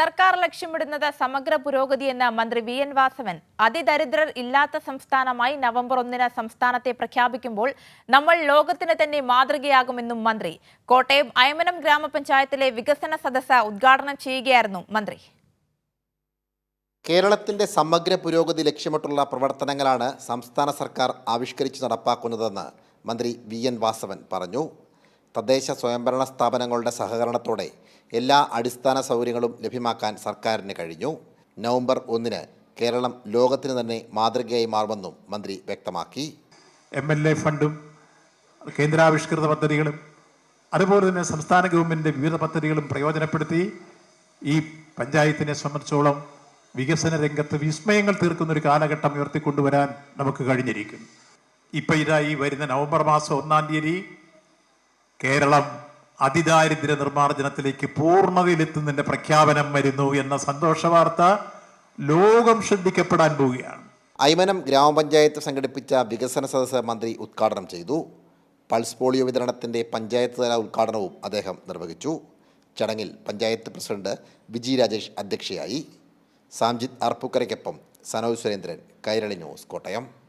സർക്കാർ ലക്ഷ്യമിടുന്നത് സമഗ്ര പുരോഗതി എന്ന മന്ത്രി വി എൻ വാസവൻ. അതിദരിദ്രർ ഇല്ലാത്ത സംസ്ഥാനമായി നവംബർ ഒന്നിന് സംസ്ഥാനത്തെ പ്രഖ്യാപിക്കുമ്പോൾ നമ്മൾ ലോകത്തിന് തന്നെ മാതൃകയാകുമെന്നും മന്ത്രി. കോട്ടയം അയമനം ഗ്രാമപഞ്ചായത്തിലെ വികസന സദസ്സ് ഉദ്ഘാടനം ചെയ്യുകയായിരുന്നു മന്ത്രി. കേരളത്തിന്റെ സമഗ്ര പുരോഗതി ലക്ഷ്യമിട്ടുള്ള പ്രവർത്തനങ്ങളാണ് സംസ്ഥാന സർക്കാർ ആവിഷ്കരിച്ച് നടപ്പാക്കുന്നതെന്ന് മന്ത്രി വി എൻ വാസവൻ പറഞ്ഞു. തദ്ദേശ സ്വയംഭരണ സ്ഥാപനങ്ങളുടെ സഹകരണത്തോടെ എല്ലാ അടിസ്ഥാന സൗകര്യങ്ങളും ലഭ്യമാക്കാൻ സർക്കാരിന് കഴിഞ്ഞു. നവംബർ ഒന്നിന് കേരളം ലോകത്തിന് തന്നെ മാതൃകയായി മാറുമെന്നും മന്ത്രി വ്യക്തമാക്കി. എം എൽ എ ഫണ്ടും കേന്ദ്രാവിഷ്കൃത പദ്ധതികളും അതുപോലെ തന്നെ സംസ്ഥാന ഗവൺമെന്റിന്റെ വിവിധ പദ്ധതികളും പ്രയോജനപ്പെടുത്തി ഈ പഞ്ചായത്തിനെ സംബന്ധിച്ചോളം വികസന രംഗത്ത് വിസ്മയങ്ങൾ തീർക്കുന്ന ഒരു കാലഘട്ടം ഉയർത്തിക്കൊണ്ടുവരാൻ നമുക്ക് കഴിഞ്ഞിരിക്കും ഇപ്പം ഇതായി വരുന്ന നവംബർ മാസം ഒന്നാം തീയതി കേരളം അതിദാരിദ്ര്യ നിർമ്മാർജനത്തിലേക്ക് പൂർണതയിലെത്തുന്നതിന്റെ പ്രഖ്യാപനം വരുന്നു എന്ന സന്തോഷ വാർത്ത ലോകം ശ്രദ്ധിക്കപ്പെടാൻ പോവുകയാണ്. ഐമനം ഗ്രാമപഞ്ചായത്ത് സംഘടിപ്പിച്ച വികസന സദസ്സ് മന്ത്രി ഉദ്ഘാടനം ചെയ്തു. പൾസ് പോളിയോ വിതരണത്തിന്റെ പഞ്ചായത്ത് തല ഉദ്ഘാടനവും അദ്ദേഹം നിർവഹിച്ചു. ചടങ്ങിൽ പഞ്ചായത്ത് പ്രസിഡന്റ് വിജി രാജേഷ് അധ്യക്ഷയായി. സാംജിത് അർപ്പുക്കരയ്ക്കൊപ്പം സനോജ് സുരേന്ദ്രൻ കൈരളി ന്യൂസ് കോട്ടയം.